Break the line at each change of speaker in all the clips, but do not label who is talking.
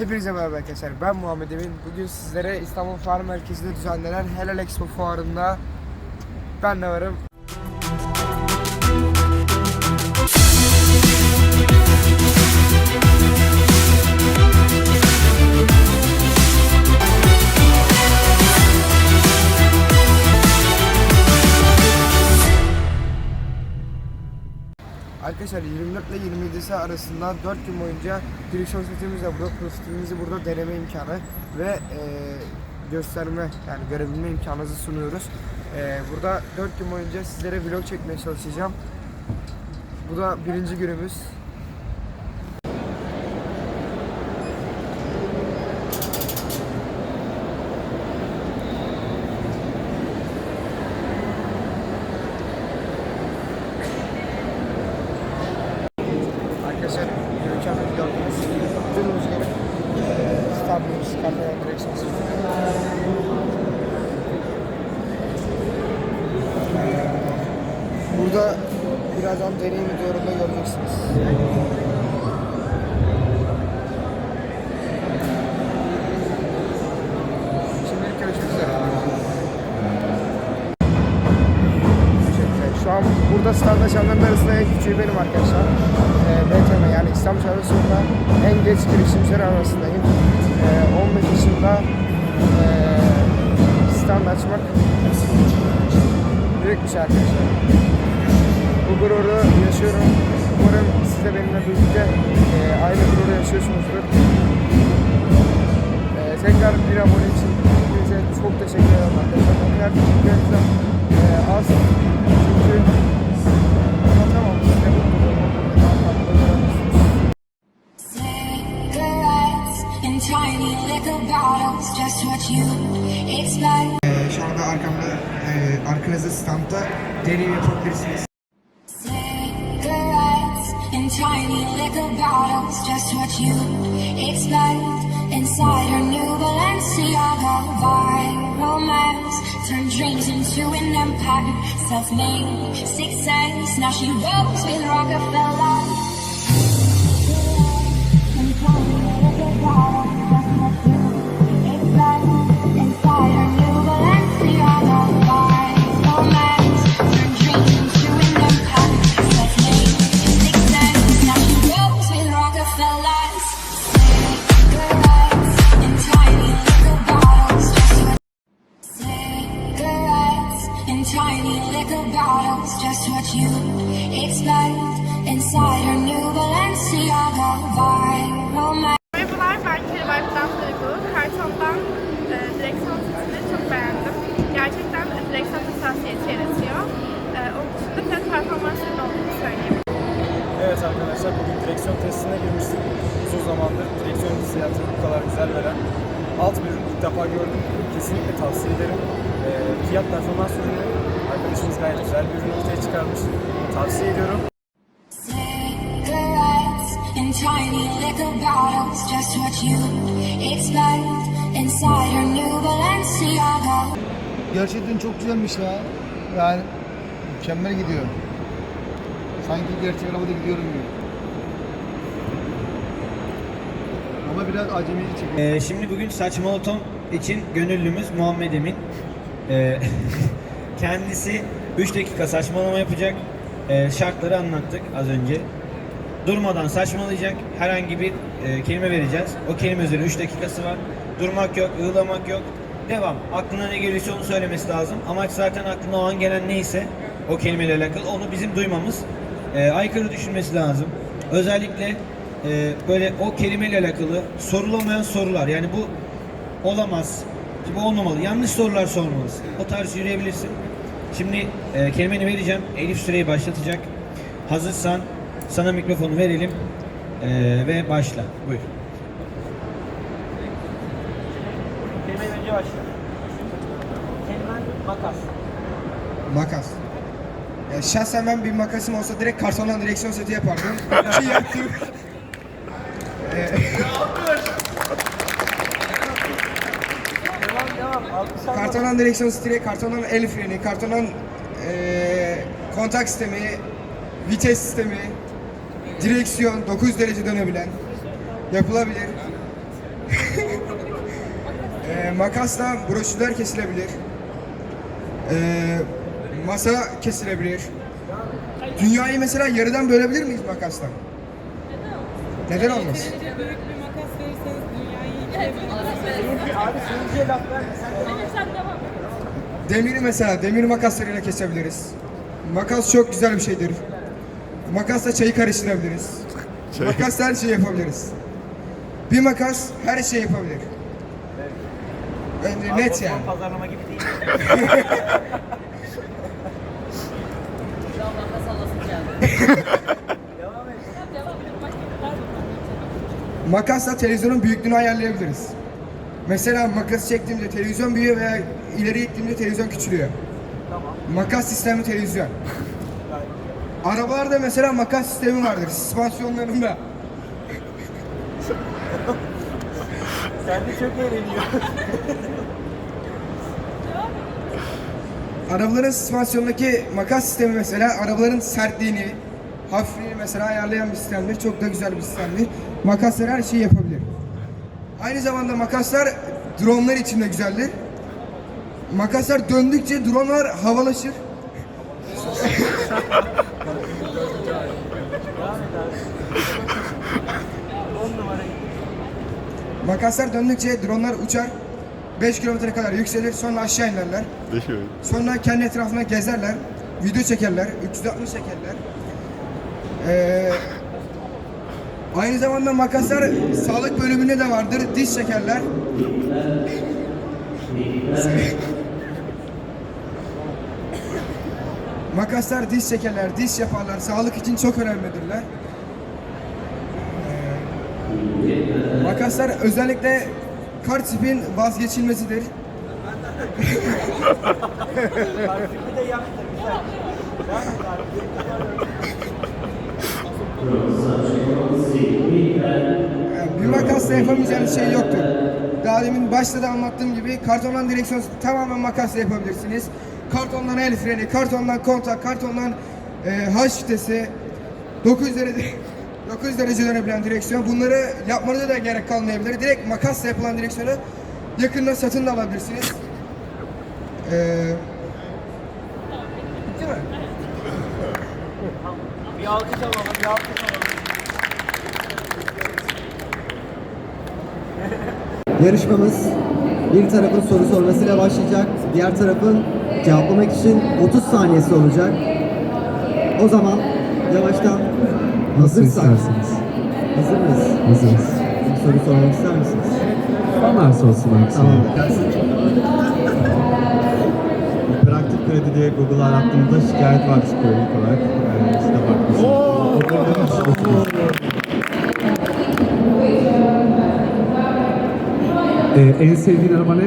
Hepinize merhaba arkadaşlar. Ben Muhammed Emin. Bugün sizlere İstanbul Fuar Merkezi'nde düzenlenen Helal Expo fuarında ben de varım. Arkadaşlar 24 ile 27'si arasında 4 gün boyunca direksiyon setimizle burada, pozitifimizi burada deneme imkanı ve e, gösterme yani görebilme imkanınızı sunuyoruz. E, burada 4 gün boyunca sizlere vlog çekmeye çalışacağım. Bu da birinci günümüz. Arkadaşlar mükemmel gördünüz. Duyduğunuz gibi eee Starbucks kamera direksiyon sistemi. Burada birazdan deneyim videolarında göreceksiniz. Şu an burada stand açanların arasında en küçüğü benim arkadaşlar. Ee, BTM yani İslam Çağrısı'nda en geç girişimciler arasındayım. Ee, 15 yaşında ee, stand açmak büyük bir şey arkadaşlar. Gururu yaşıyorum. Umarım siz de benimle birlikte ee, aynı gururu yaşıyorsunuzdur. Ee, tekrar bir abone için hepinize çok teşekkür ederim arkadaşlar. O kadar teşekkür etsem ee, az. Çünkü anlatamam size mutluluğumu burada daha farklı. Ee, şu anda arkamda, e, arkanızda standta deneyim yapabilirsiniz.
Expect. Inside her new Balenciaga viral mask, turned dreams into an empire. Self-made success, now she rolls with Rockefeller.
Zamandır direksiyon hissiyatını bu kadar güzel veren alt bir ürün ilk defa gördüm. Kesinlikle tavsiye ederim. Ee, fiyat performans ürünü arkadaşımız gayet güzel bir ürün ortaya çıkarmış. Tavsiye ediyorum.
Cigarettes in tiny liquor bottles, just what you expect. Inside her new Balenciaga.
Gerçekten çok güzelmiş ya. Yani mükemmel gidiyor. Sanki gerçek arabada gidiyorum gibi. Ama biraz acemici çekiyor.
Ee, şimdi bugün saçma otom için gönüllümüz Muhammed Emin. Ee, kendisi 3 dakika saçmalama yapacak. Ee, şartları anlattık az önce. Durmadan saçmalayacak. Herhangi bir e, kelime vereceğiz. O kelime üzerine 3 dakikası var. Durmak yok, ığlamak yok. Devam. Aklına ne geliyorsa onu söylemesi lazım. Amaç zaten aklına o an gelen neyse o kelimeyle alakalı onu bizim duymamız. Ee, aykırı düşünmesi lazım. Özellikle e, böyle o kelimeyle alakalı sorulamayan sorular. Yani bu olamaz, bu olmamalı. Yanlış sorular sormalısın. O tarz yürüyebilirsin. Şimdi e, kelimeni vereceğim. Elif süreyi başlatacak. Hazırsan sana mikrofonu verelim e, ve başla. Buyur.
Kelime önce başla. Kelimen makas.
Makas. Ya şahsen ben bir makasım olsa direkt kartondan direksiyon seti yapardım. Ki yaptım.
Devam devam.
Kartondan direksiyon seti, kartondan el freni, kartondan eee kontak sistemi, vites sistemi, direksiyon 900 derece dönebilen yapılabilir. Ee, makasla broşürler kesilebilir. Ee, masa kesilebilir. Dünyayı mesela yarıdan bölebilir miyiz makasla? Neden olmaz?
Büyük bir makas verirseniz dünyayı ikiye
Demiri mesela demir makaslarıyla kesebiliriz. Makas çok güzel bir şeydir. Makasla çayı karıştırabiliriz. Makasla her şeyi yapabiliriz. Bir makas her şeyi yapabilir. Bence net yani.
Pazarlama gibi değil.
Makasla televizyonun büyüklüğünü ayarlayabiliriz. Mesela makası çektiğimde televizyon büyüyor veya ileri ittiğimde televizyon küçülüyor. Makas sistemi televizyon. Arabalarda mesela makas sistemi vardır süspansiyonlarında.
Sen de çok eğleniyor.
Arabaların süspansiyonundaki makas sistemi mesela arabaların sertliğini, hafifliğini mesela ayarlayan bir sistemdir. Çok da güzel bir sistemdir. Makaslar her şeyi yapabilir. Aynı zamanda makaslar dronlar için de güzeldir. Makaslar döndükçe dronlar havalaşır. Makaslar döndükçe dronlar uçar. 5 kilometre kadar yükselir sonra aşağı inerler. Sonra kendi etrafına gezerler. Video çekerler. 360 çekerler. Ee, aynı zamanda makaslar sağlık bölümünde de vardır. Diş çekerler. Makaslar diş çekerler, diş yaparlar. Sağlık için çok önemlidirler. Makaslar özellikle kart tipin vazgeçilmesidir. Bir makasla yapamayacağınız şey yoktur. Daha demin başta da anlattığım gibi kartondan direksiyon tamamen makasla yapabilirsiniz. Kartondan el freni, kartondan kontak, kartondan e, H vitesi, 900 derece 900 derece dönebilen direksiyon. Bunları yapmanıza da gerek kalmayabilir. Direkt makasla yapılan direksiyonu yakında satın da alabilirsiniz. Ee, bitti mi?
Bir alkış alalım, bir alkış alalım.
Yarışmamız bir tarafın soru sormasıyla başlayacak. Diğer tarafın cevaplamak için 30 saniyesi olacak. O zaman yavaştan hazırsak. Hazır mıyız?
Hazırız.
Bir soru sormak ister misiniz?
Onlar sorsun hepsini.
Tamam. Gelsin.
Kredi diye Google arattığımda şikayet var çıkıyor ilk olarak. Ee, işte düşünüyorsunuz? Ee, en sevdiğin araba ne?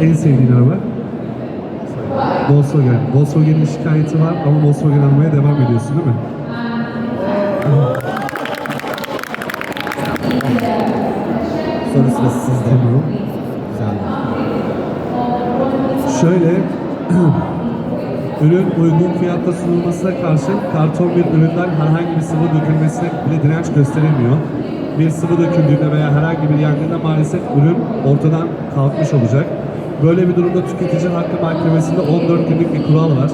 En sevdiğin araba? Volkswagen. Volkswagen'in şikayeti var ama Volkswagen almaya devam ediyorsun değil mi?
Soru sırası sizde.
Tamam.
Güzel.
Şöyle, ürün uygun fiyatta sunulmasına karşı karton bir üründen herhangi bir sıvı dökülmesine bile direnç gösteremiyor. Bir sıvı döküldüğünde veya herhangi bir yangında maalesef ürün ortadan kalkmış olacak. Böyle bir durumda tüketici hakkı mahkemesinde 14 günlük bir kural var.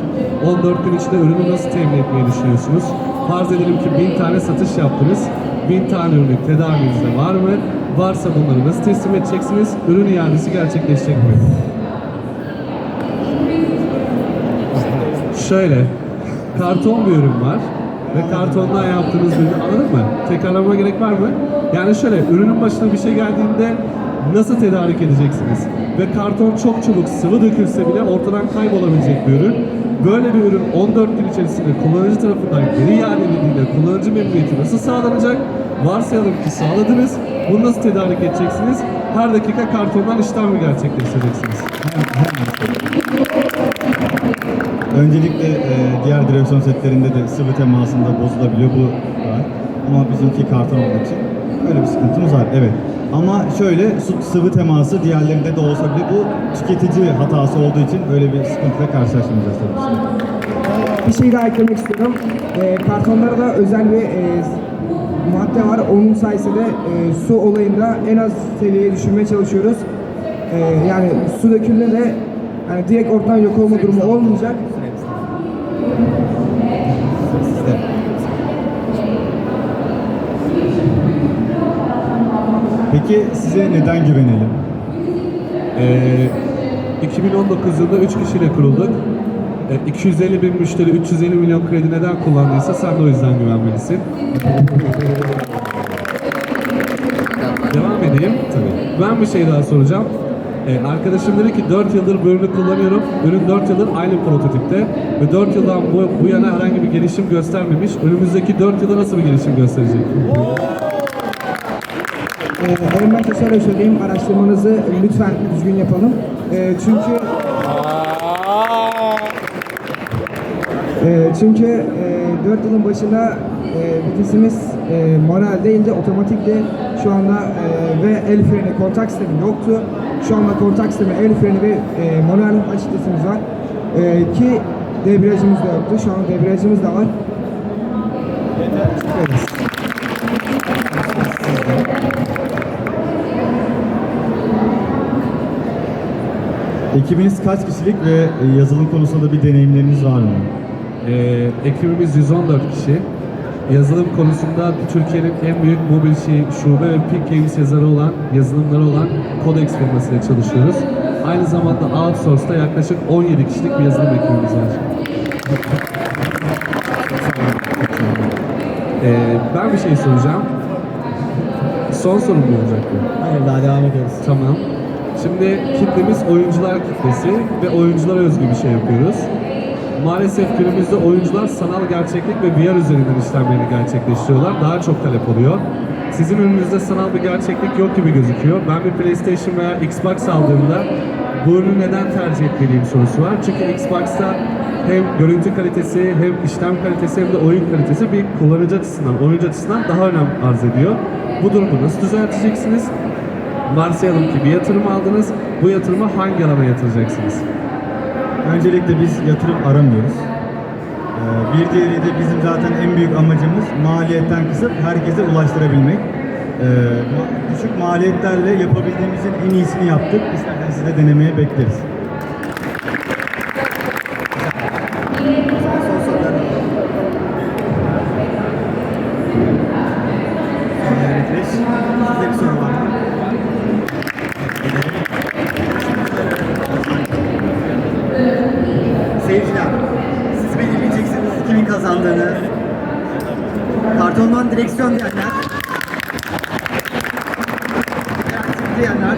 14 gün içinde ürünü nasıl temin etmeyi düşünüyorsunuz? Farz edelim ki 1000 tane satış yaptınız. 1000 tane ürün tedavinizde var mı? Varsa bunları nasıl teslim edeceksiniz? Ürün iadesi gerçekleşecek mi? Şöyle, karton bir ürün var ve kartondan yaptığınız ürünü anladın mı? Tekrarlamama gerek var mı? Yani şöyle, ürünün başına bir şey geldiğinde nasıl tedarik edeceksiniz? Ve karton çok çabuk sıvı dökülse bile ortadan kaybolabilecek bir ürün. Böyle bir ürün 14 gün içerisinde kullanıcı tarafından geri iade edildiğinde kullanıcı memnuniyeti nasıl sağlanacak? Varsayalım ki sağladınız. Bunu nasıl tedarik edeceksiniz? Her dakika kartondan işlem mi gerçekleştireceksiniz?
Öncelikle e, diğer direksiyon setlerinde de sıvı temasında bozulabiliyor bu var. Ama bizimki karton olduğu için öyle bir sıkıntımız var. Evet. Ama şöyle sıvı teması diğerlerinde de olsa bile bu tüketici hatası olduğu için öyle bir sıkıntıyla karşılaşmayacağız tabii ki.
Bir şey daha eklemek istiyorum. Ee, kartonlara da özel bir e,
madde var. Onun sayesinde e, su olayında en az seviyeye düşürmeye çalışıyoruz. E, yani su dökülme de yani direkt ortadan yok olma durumu olmayacak.
Peki size neden güvenelim?
Ee, 2019 yılında 3 kişiyle kurulduk. Ee, 250 bin müşteri 350 milyon kredi neden kullandıysa sen de o yüzden güvenmelisin. Devam edeyim. Tabii. Ben bir şey daha soracağım. Ee, arkadaşım dedi ki 4 yıldır bu ürünü kullanıyorum. Ürün 4 yıldır aynı prototipte ve 4 yıldan bu, bu yana herhangi bir gelişim göstermemiş. Önümüzdeki 4 yılda nasıl bir gelişim gösterecek?
Ee, en başta şöyle söyleyeyim, araştırmanızı lütfen düzgün yapalım. Ee, çünkü Ee, çünkü e, 4 yılın başında e, vitesimiz e, manuel değil de otomatikti. Şu anda e, ve el freni, kontak sistemi yoktu. Şu anda kontak sistemi, el freni ve e, manuel vitesimiz var. E, ki debriyajımız da yoktu. Şu an debriyajımız da var. Evet.
Ekibiniz kaç kişilik ve e, yazılım konusunda bir deneyimleriniz var mı?
Ee, ekibimiz 114 kişi. Yazılım konusunda Türkiye'nin en büyük mobil şey, şube ve Peak Games yazarı olan, yazılımları olan Codex firmasıyla çalışıyoruz. Aynı zamanda outsource'da yaklaşık 17 kişilik bir yazılım ekibimiz var. Ee, ben bir şey soracağım. Son sorum mu olacak bu?
Hayır daha devam ediyoruz.
Tamam. Şimdi kitlemiz oyuncular kitlesi ve oyunculara özgü bir şey yapıyoruz. Maalesef günümüzde oyuncular sanal gerçeklik ve VR üzerinden işlemlerini gerçekleştiriyorlar. Daha çok talep oluyor. Sizin önünüzde sanal bir gerçeklik yok gibi gözüküyor. Ben bir PlayStation veya Xbox aldığımda bu ürünü neden tercih etmeliyim sorusu var. Çünkü Xbox'ta hem görüntü kalitesi hem işlem kalitesi hem de oyun kalitesi bir kullanıcı açısından, oyuncu açısından daha önem arz ediyor. Bu durumu nasıl düzelteceksiniz? Varsayalım ki bir yatırım aldınız. Bu yatırımı hangi alana yatıracaksınız?
Öncelikle biz yatırım aramıyoruz. Ee, Bir diğeri de bizim zaten en büyük amacımız maliyetten kısıp herkese ulaştırabilmek. Ee, Düşük maliyetlerle yapabildiğimizin en iyisini yaptık. İstersen siz de denemeye bekleriz.
Öğretiş. Sizde bir soru var mı? Seyirciler, siz belirleyeceksiniz kimin kazandığını. Kartondan direksiyon diyenler. Interaktif diyenler.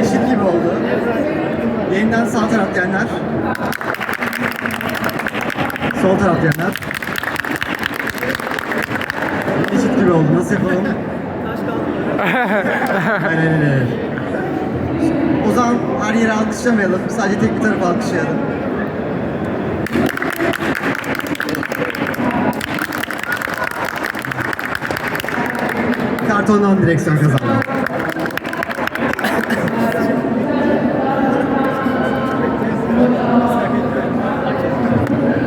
Eşit gibi oldu. Yeniden sağ taraf diyenler. Sol taraf diyenler. Eşit gibi oldu. Nasıl yapalım? Aynen öyle. O zaman her yeri alkışlamayalım. Sadece tek bir tarafı alkışlayalım. Kartondan direksiyon kazandı.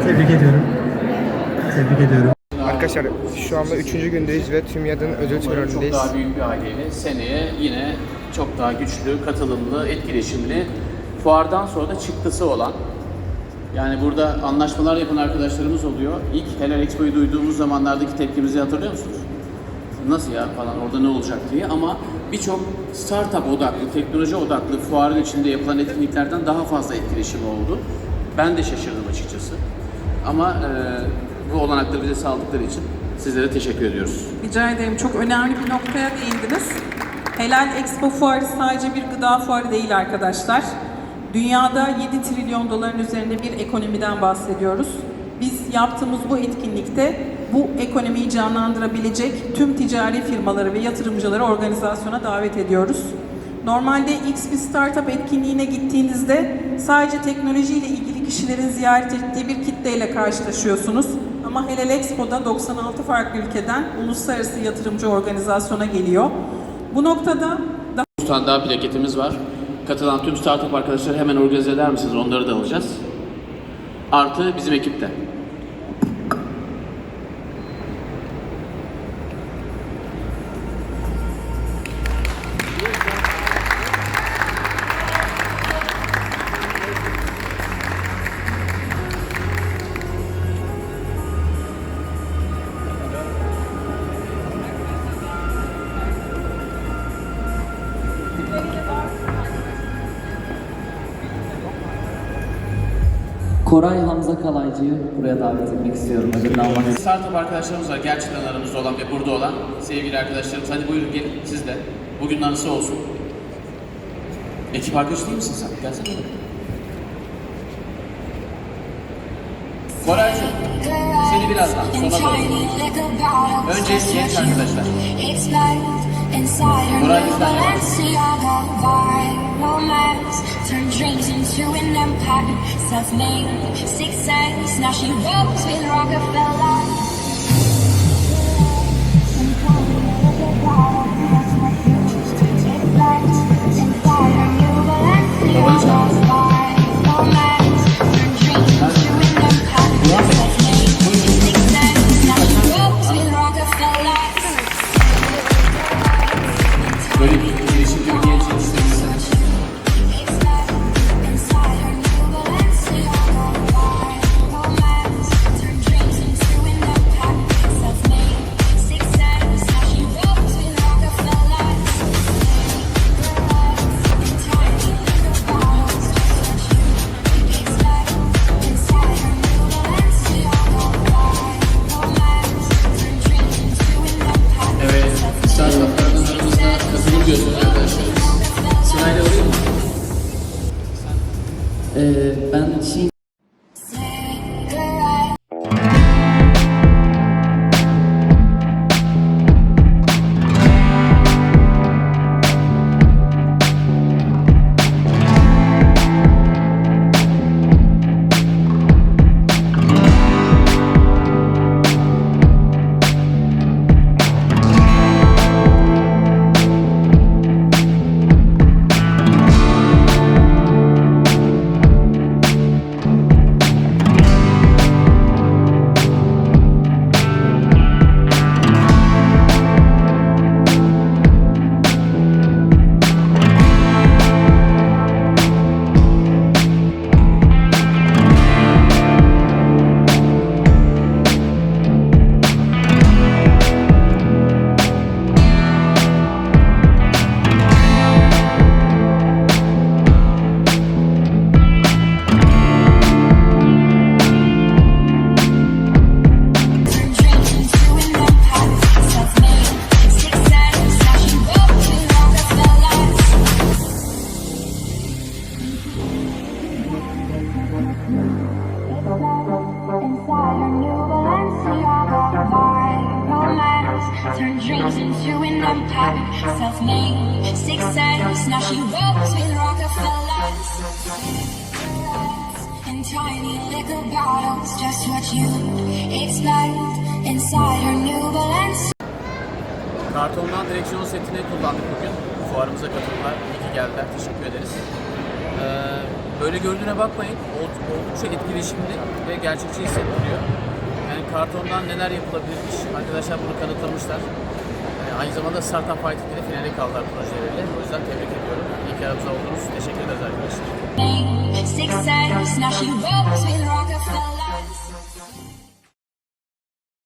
Tebrik ediyorum. Tebrik ediyorum.
Arkadaşlar şu anda üçüncü gündeyiz ve tüm yadın ödül
Çok
törenindeyiz.
daha büyük bir aileyle seneye yine çok daha güçlü, katılımlı, etkileşimli, fuardan sonra da çıktısı olan yani burada anlaşmalar yapan arkadaşlarımız oluyor. İlk Helal Expo'yu duyduğumuz zamanlardaki tepkimizi hatırlıyor musunuz? Nasıl ya falan orada ne olacak diye ama birçok startup odaklı, teknoloji odaklı fuarın içinde yapılan etkinliklerden daha fazla etkileşim oldu. Ben de şaşırdım açıkçası. Ama e, bu olanakları bize sağladıkları için sizlere teşekkür ediyoruz.
Rica ederim. Çok önemli bir noktaya değindiniz. Helal Expo fuarı sadece bir gıda fuarı değil arkadaşlar. Dünyada 7 trilyon doların üzerinde bir ekonomiden bahsediyoruz. Biz yaptığımız bu etkinlikte bu ekonomiyi canlandırabilecek tüm ticari firmaları ve yatırımcıları organizasyona davet ediyoruz. Normalde X bir startup etkinliğine gittiğinizde sadece teknolojiyle ilgili kişilerin ziyaret ettiği bir kitleyle karşılaşıyorsunuz. Ama Helal Expo'da 96 farklı ülkeden uluslararası yatırımcı organizasyona geliyor. Bu noktada
Bir tane daha plaketimiz var. Katılan tüm startup arkadaşları hemen organize eder misiniz? Onları da alacağız. Artı bizim ekipte.
Koray Hamza Kalaycı'yı buraya davet etmek istiyorum. Ödülünü almak için.
Startup arkadaşlarımız var gerçekten aramızda olan ve burada olan sevgili arkadaşlarımız. Hadi buyurun gelin siz de. Bugün anısı olsun. Ekip arkadaşı değil misin sen? Gelsene. Koraycığım, seni birazdan sona doğru. Önce genç arkadaşlar.
Koray bizden romance Turn dreams into an empire. Self-made, success Now she rolls with Rockefeller In tiny liquor bottles Just what you expect Inside her new Balenciaga
Kartondan direksiyon setini kullandık bugün. Fuarımıza katıldılar. İyi ki geldiler. Teşekkür ederiz. Ee, böyle gördüğüne bakmayın. Ol- Oldukça etkileşimli ve gerçekçi hissettiriyor. Yani kartondan neler yapılabilirmiş. Arkadaşlar bunu kanıtlamışlar. Ee, aynı zamanda Startup Fighting'de de finale kaldılar projeleriyle. O yüzden tebrik ediyorum. İyi ki aramızda oldunuz. Teşekkür ederiz arkadaşlar.